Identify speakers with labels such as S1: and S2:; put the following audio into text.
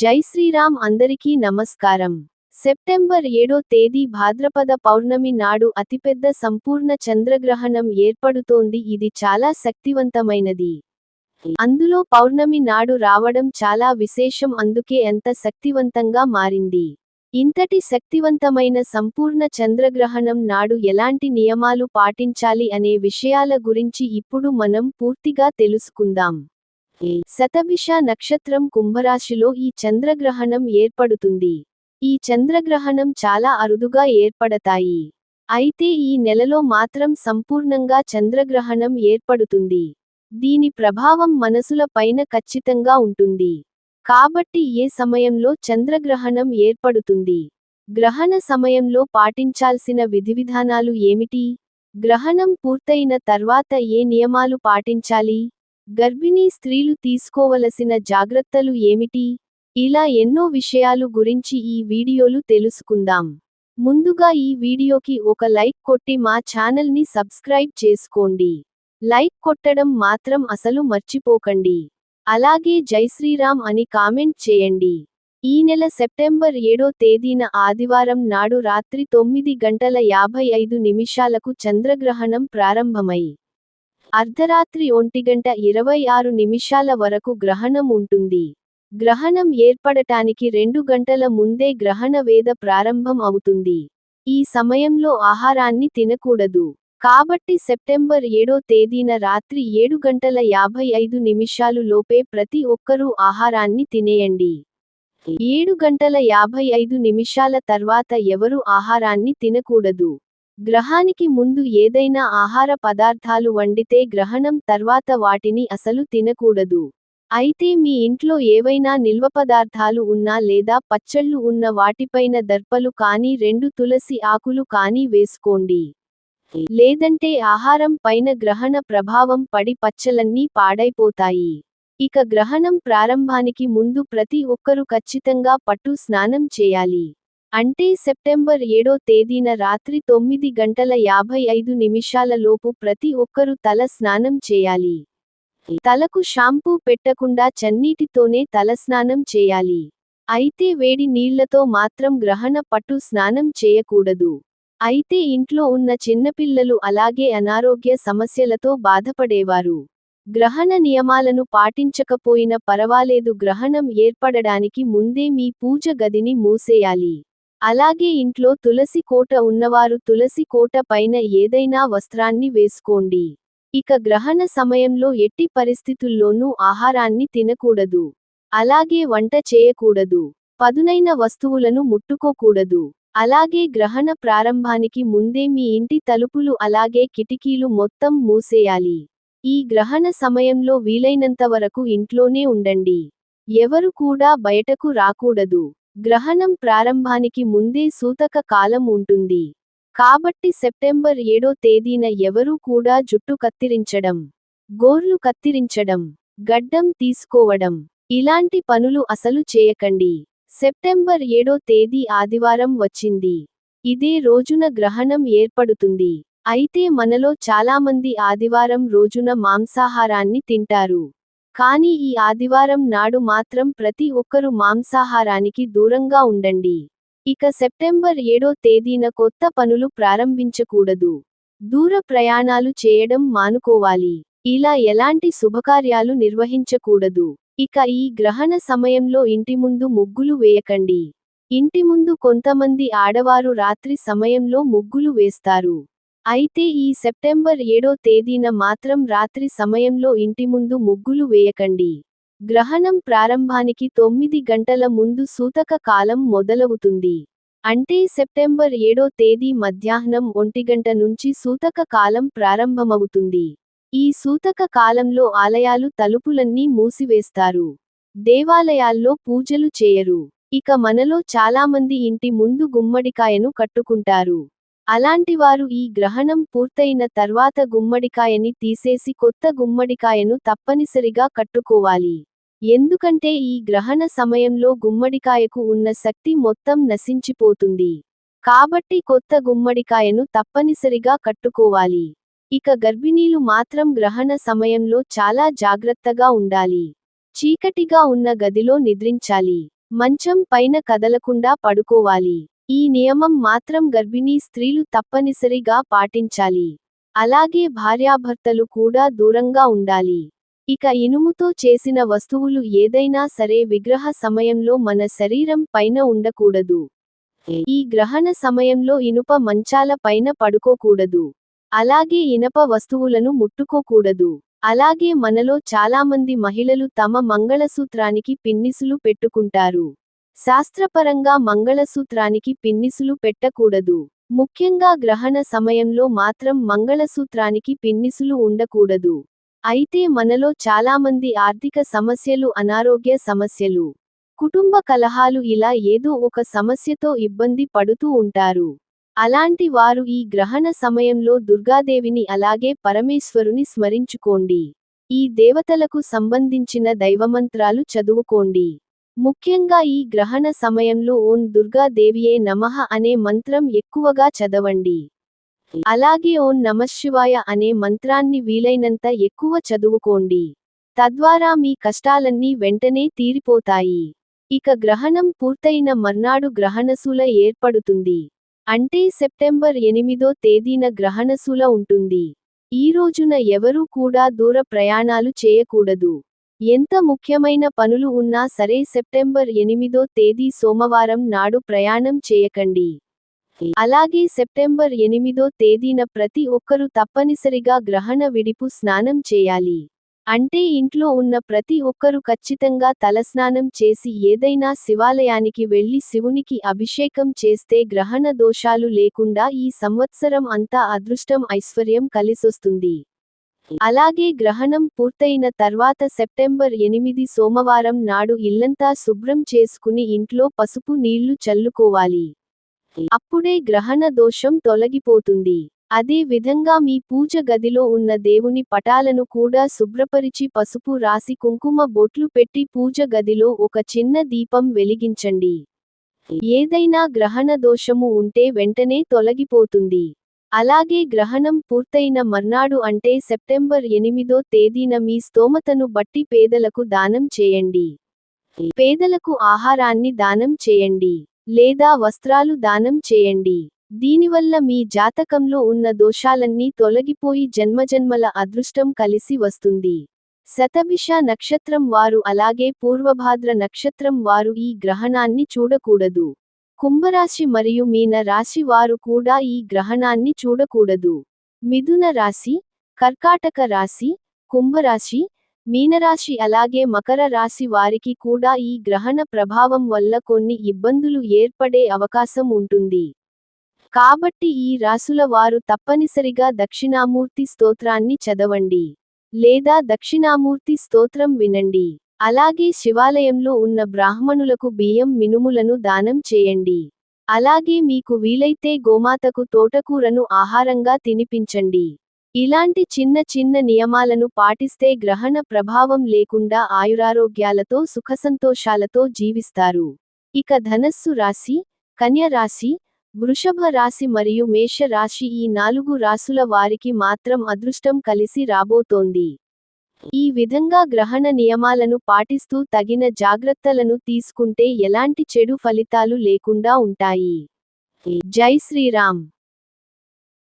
S1: జై శ్రీరామ్ అందరికీ నమస్కారం. సెప్టెంబర్ ఏడో తేదీ భాద్రపద పౌర్ణమి నాడు అతిపెద్ద సంపూర్ణ చంద్రగ్రహణం ఏర్పడుతోంది. ఇది చాలా శక్తివంతమైనది. అందులో పౌర్ణమి నాడు రావడం చాలా విశేషం. అందుకే ఎంత శక్తివంతంగా మారింది. ఇంతటి శక్తివంతమైన సంపూర్ణ చంద్రగ్రహణం నాడు ఎలాంటి నియమాలు పాటించాలి అనే విషయాల గురించి ఇప్పుడు మనం పూర్తిగా తెలుసుకుందాం. శతభిష నక్షత్రం కుంభరాశిలో ఈ చంద్రగ్రహణం ఏర్పడుతుంది. ఈ చంద్రగ్రహణం చాలా అరుదుగా ఏర్పడతాయి. అయితే ఈ నెలలో మాత్రం సంపూర్ణంగా చంద్రగ్రహణం ఏర్పడుతుంది. దీని ప్రభావం మనసుల పైన ఖచ్చితంగా ఉంటుంది. కాబట్టి ఏ సమయంలో చంద్రగ్రహణం ఏర్పడుతుంది? గ్రహణ సమయంలో పాటించాల్సిన విధివిధానాలు ఏమిటి? గ్రహణం పూర్తయిన తర్వాత ఏ నియమాలు పాటించాలి? గర్భిణీ స్త్రీలు తీసుకోవలసిన జాగ్రత్తలు ఏమిటి? ఇలా ఎన్నో విషయాలు గురించి ఈ వీడియోలు తెలుసుకుందాం. ముందుగా ఈ వీడియోకి ఒక లైక్ కొట్టి మా ఛానల్ని సబ్స్క్రైబ్ చేసుకోండి. లైక్ కొట్టడం మాత్రం అసలు మర్చిపోకండి. అలాగే జై శ్రీరామ్ అని కామెంట్ చేయండి. ఈ నెల సెప్టెంబర్ ఏడో తేదీన ఆదివారం నాడు రాత్రి తొమ్మిది గంటల యాభై ఐదు నిమిషాలకు చంద్రగ్రహణం ప్రారంభమై అర్ధరాత్రి ఒంటిగంట ఇరవై ఆరు నిమిషాల వరకు గ్రహణం ఉంటుంది. గ్రహణం ఏర్పడటానికి రెండు గంటల ముందే గ్రహణ వేద ప్రారంభం అవుతుంది. ఈ సమయంలో ఆహారాన్ని తినకూడదు. కాబట్టి సెప్టెంబర్ ఏడో తేదీన రాత్రి ఏడు గంటల యాభై ఐదు నిమిషాలు లోపే ప్రతి ఒక్కరూ ఆహారాన్ని తినేయండి. ఏడు గంటల యాభై ఐదు నిమిషాల తర్వాత ఎవరు ఆహారాన్ని తినకూడదు. గ్రహానికి ముందు ఏదైనా ఆహార పదార్థాలు వండితే గ్రహణం తర్వాత వాటిని అసలు తినకూడదు. అయితే మీ ఇంట్లో ఏవైనా నిల్వ పదార్థాలు ఉన్నా లేదా పచ్చళ్ళు ఉన్న వాటిపైన దర్పలు కానీ రెండు తులసి ఆకులు కానీ వేసుకోండి. లేదంటే ఆహారం పైన గ్రహణ ప్రభావం పడి పచ్చలన్నీ పాడైపోతాయి. ఇక గ్రహణం ప్రారంభానికి ముందు ప్రతి ఒక్కరూ ఖచ్చితంగా పట్టు స్నానం చేయాలి. అంటే సెప్టెంబర్ ఏడో తేదీన రాత్రి తొమ్మిది గంటల యాభై ఐదు నిమిషాలలోపు ప్రతి ఒక్కరూ తల స్నానం చేయాలి. తలకు షాంపూ పెట్టకుండా చన్నీటితోనే తలస్నానం చేయాలి. అయితే వేడి నీళ్ళతో మాత్రం గ్రహణ పట్టు స్నానం చేయకూడదు. అయితే ఇంట్లో ఉన్న చిన్నపిల్లలు అలాగే అనారోగ్య సమస్యలతో బాధపడేవారు. గ్రహణ నియమాలను పాటించకపోయినా పరవాలేదు గ్రహణం ఏర్పడడానికి ముందే మీ పూజ గదిని మూసేయాలి. అలాగే ఇంట్లో తులసి కోట ఉన్నవారు తులసి కోట పైన ఏదైనా వస్త్రాన్ని వేసుకోండి. ఇక గ్రహణ సమయంలో ఎట్టి పరిస్థితుల్లోనూ ఆహారాన్ని తినకూడదు. అలాగే వంట చేయకూడదు. పదునైన వస్తువులను ముట్టుకోకూడదు. అలాగే గ్రహణ ప్రారంభానికి ముందే మీ ఇంటి తలుపులు అలాగే కిటికీలు మొత్తం మూసేయాలి. ఈ గ్రహణ సమయంలో వీలైనంత వరకు ఇంట్లోనే ఉండండి. ఎవరు కూడా బయటకు రాకూడదు. గ్రహణం ప్రారంభానికి ముందే సూతక కాలం ఉంటుంది. కాబట్టి సెప్టెంబర్ ఏడో తేదీన ఎవరూ కూడా జుట్టు కత్తిరించడం గోర్లు కత్తిరించడం గడ్డం తీసుకోవడం ఇలాంటి పనులు అసలు చేయకండి. సెప్టెంబర్ ఏడో తేదీ ఆదివారం వచ్చింది. ఇదే రోజున గ్రహణం ఏర్పడుతుంది. అయితే మనలో చాలామంది ఆదివారం రోజున మాంసాహారాన్ని తింటారు. కానీ ఈ ఆదివారం నాడు మాత్రం ప్రతి ఒక్కరూ మాంసాహారానికి దూరంగా ఉండండి. ఇక సెప్టెంబర్ ఏడో తేదీన కొత్త పనులు ప్రారంభించకూడదు. దూర ప్రయాణాలు చేయడం మానుకోవాలి. ఇలా ఎలాంటి శుభకార్యాలు నిర్వహించకూడదు. ఇక ఈ గ్రహణ సమయంలో ఇంటి ముందు ముగ్గులు వేయకండి. ఇంటి ముందు కొంతమంది ఆడవారు రాత్రి సమయంలో ముగ్గులు వేస్తారు. అయితే ఈ సెప్టెంబర్ ఏడో తేదీన మాత్రం రాత్రి సమయంలో ఇంటి ముందు ముగ్గులు వేయకండి. గ్రహణం ప్రారంభానికి తొమ్మిది గంటల ముందు సూతక కాలం మొదలవుతుంది. అంటే సెప్టెంబర్ ఏడో తేదీ మధ్యాహ్నం ఒంటిగంట నుంచి సూతక కాలం ప్రారంభమవుతుంది. ఈ సూతక కాలంలో ఆలయాలు తలుపులన్నీ మూసివేస్తారు. దేవాలయాల్లో పూజలు చేయరు. ఇక మనలో చాలామంది ఇంటి ముందు గుమ్మడికాయను కట్టుకుంటారు. అలాంటివారు ఈ గ్రహణం పూర్తయిన తర్వాత గుమ్మడికాయని తీసేసి కొత్త గుమ్మడికాయను తప్పనిసరిగా కట్టుకోవాలి. ఎందుకంటే ఈ గ్రహణ సమయంలో గుమ్మడికాయకు ఉన్న శక్తి మొత్తం నశించిపోతుంది. కాబట్టి కొత్త గుమ్మడికాయను తప్పనిసరిగా కట్టుకోవాలి. ఇక గర్భిణీలు మాత్రం గ్రహణ సమయంలో చాలా జాగ్రత్తగా ఉండాలి. చీకటిగా ఉన్న గదిలో నిద్రించాలి. మంచం పైన కదలకుండా పడుకోవాలి. ఈ నియమం మాత్రం గర్భిణీ స్త్రీలు తప్పనిసరిగా పాటించాలి. అలాగే భార్యాభర్తలు కూడా దూరంగా ఉండాలి. ఇక ఇనుముతో చేసిన వస్తువులు ఏదైనా సరే విగ్రహ సమయంలో మన శరీరం పైన ఉండకూడదు. ఈ గ్రహణ సమయంలో ఇనుప మంచాల పైన పడుకోకూడదు. అలాగే ఇనప వస్తువులను ముట్టుకోకూడదు. అలాగే మనలో చాలామంది మహిళలు తమ మంగళసూత్రానికి పిన్నిసులు పెట్టుకుంటారు. శాస్త్రపరంగా మంగళసూత్రానికి పిన్నిసులు పెట్టకూడదు. ముఖ్యంగా గ్రహణ సమయంలో మాత్రం మంగళసూత్రానికి పిన్నిసులు ఉండకూడదు. అయితే మనలో చాలామంది ఆర్థిక సమస్యలు అనారోగ్య సమస్యలు కుటుంబ కలహాలు ఇలా ఏదో ఒక సమస్యతో ఇబ్బంది పడుతూ ఉంటారు. అలాంటి వారు ఈ గ్రహణ సమయంలో దుర్గాదేవిని అలాగే పరమేశ్వరుని స్మరించుకోండి. ఈ దేవతలకు సంబంధించిన దైవమంత్రాలు చదువుకోండి. ముఖ్యంగా ఈ గ్రహణ సమయంలో ఓం దుర్గాదేవియే నమః అనే మంత్రం ఎక్కువగా చదవండి. అలాగే ఓం నమశివాయ అనే మంత్రాన్ని వీలైనంత ఎక్కువ చదువుకోండి. తద్వారా మీ కష్టాలన్నీ వెంటనే తీరిపోతాయి. ఇక గ్రహణం పూర్తయిన మర్నాడు గ్రహణశూల ఏర్పడుతుంది. అంటే సెప్టెంబర్ ఎనిమిదో తేదీన గ్రహణశూల ఉంటుంది. ఈ రోజున ఎవరూ కూడా దూర ప్రయాణాలు చేయకూడదు. ఎంత ముఖ్యమైన పనులు ఉన్నా సరే సెప్టెంబర్ ఎనిమిదో తేదీ సోమవారం నాడు ప్రయాణం చేయకండి. అలాగే సెప్టెంబర్ ఎనిమిదో తేదీన ప్రతి ఒక్కరూ తప్పనిసరిగా గ్రహణ విడిపు స్నానం చేయాలి. అంటే ఇంట్లో ఉన్న ప్రతి ఒక్కరూ ఖచ్చితంగా తలస్నానం చేసి ఏదైనా శివాలయానికి వెళ్ళి శివునికి అభిషేకం చేస్తే గ్రహణ దోషాలు లేకుండా ఈ సంవత్సరం అంతా అదృష్టం ఐశ్వర్యం కలిసొస్తుంది. అలాగే గ్రహణం పూర్తయిన తర్వాత సెప్టెంబర్ ఎనిమిది సోమవారం నాడు ఇల్లంతా శుభ్రం చేసుకుని ఇంట్లో పసుపు నీళ్ళు చల్లుకోవాలి. అప్పుడే గ్రహణ దోషం తొలగిపోతుంది. అదే విధంగా మీ పూజ గదిలో ఉన్న దేవుని పటాలను కూడా శుభ్రపరిచి పసుపు రాసి కుంకుమ బొట్లు పెట్టి పూజ గదిలో ఒక చిన్న దీపం వెలిగించండి. ఏదైనా గ్రహణ దోషము ఉంటే వెంటనే తొలగిపోతుంది. అలాగే గ్రహణం పూర్తయిన మర్నాడు అంటే సెప్టెంబర్ ఎనిమిదో తేదీన మీ స్తోమతను బట్టి పేదలకు దానం చేయండి. పేదలకు ఆహారాన్ని దానం చేయండి. లేదా వస్త్రాలు దానం చేయండి. దీనివల్ల మీ జాతకంలో ఉన్న దోషాలన్నీ తొలగిపోయి జన్మజన్మల అదృష్టం కలిసి వస్తుంది. శతభిష నక్షత్రం వారు అలాగే పూర్వభాద్ర నక్షత్రం వారు ఈ గ్రహణాన్ని చూడకూడదు. కుంభరాశి మరియు మీన రాశి వారు కూడా ఈ గ్రహణాన్ని చూడకూడదు. మిథున రాశి కర్కాటక రాశి కుంభరాశి మీనరాశి అలాగే మకర రాశి వారికి కూడా ఈ గ్రహణ ప్రభావం వల్ల కొన్ని ఇబ్బందులు ఏర్పడే అవకాశం ఉంటుంది. కాబట్టి ఈ రాసుల వారు తప్పనిసరిగా దక్షిణామూర్తి స్తోత్రాన్ని చదవండి. లేదా దక్షిణామూర్తి స్తోత్రం వినండి. అలాగే శివాలయంలో ఉన్న బ్రాహ్మణులకు బియ్యం మినుములను దానం చేయండి. అలాగే మీకు వీలైతే గోమాతకు తోటకూరను ఆహారంగా తినిపించండి. ఇలాంటి చిన్న చిన్న నియమాలను పాటిస్తే గ్రహణ ప్రభావం లేకుండా ఆయురారోగ్యాలతో సుఖసంతోషాలతో జీవిస్తారు. ఇక ధనస్సు రాశి కన్య రాశి వృషభ రాశి మరియు మేష రాశి ఈ నాలుగు రాసుల వారికి మాత్రం అదృష్టం కలిసి రాబోతోంది. ఈ విధంగా గ్రహణ నియమాలను పాటిస్తూ తగిన జాగ్రత్తలను తీసుకుంటే ఎలాంటి చెడు ఫలితాలు లేకుండా ఉంటాయి. జై శ్రీరామ్.